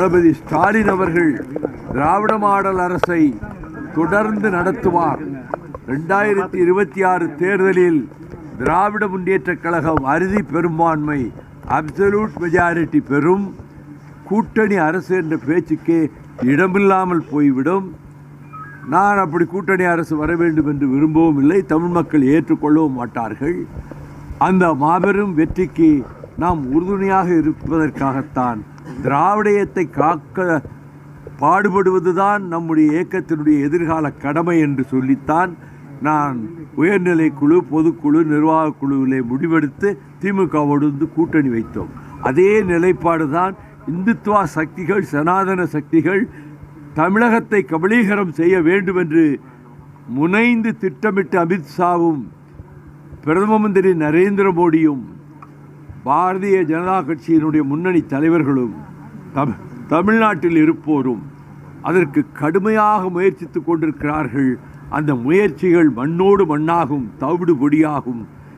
தளபதி ஸ்டாலின் அவர்கள் திராவிட மாடல் அரசை தொடர்ந்து நடத்துவார். ரெண்டாயிரத்தி இருபத்தி ஆறு தேர்தலில் திராவிட முன்னேற்றக் கழகம் அறுதி பெரும்பான்மை அப்சல்யூட் மெஜாரிட்டி பெறும். கூட்டணி அரசு என்ற பேச்சுக்கே இடமில்லாமல் போய்விடும். நான் அப்படி கூட்டணி அரசு வர வேண்டும் என்று விரும்பவும் இல்லை. தமிழ் மக்கள் ஏற்றுக்கொள்ளவும் மாட்டார்கள். அந்த மாபெரும் வெற்றிக்கு நாம் உறுதுணையாக இருப்பதற்காகத்தான் திராவிடயத்தை காக்க பாடுபடுவதுதான் நம்முடைய இயக்கத்தினுடைய எதிர்கால கடமை என்று சொல்லித்தான் நான் உயர்நிலை குழு பொதுக்குழு நிர்வாகக் குழுவிலே முடிவெடுத்து திமுகவோடு வந்து கூட்டணி வைத்தோம். அதே நிலைப்பாடு தான் இந்துத்துவா சக்திகள் சனாதன சக்திகள் தமிழகத்தை கபலீகரம் செய்ய வேண்டும் என்று முனைந்து திட்டமிட்டு அமித்ஷாவும் பிரதம மந்திரி நரேந்திர மோடியும் பாரதிய ஜனதா கட்சியினுடைய முன்னணி தலைவர்களும் தம் தமிழ்நாட்டில் இருப்போரும் அதற்கு கடுமையாக முயற்சித்துக் கொண்டிருக்கிறார்கள். அந்த முயற்சிகள் மண்ணோடு மண்ணாகும் தவிடு பொடியாகும்.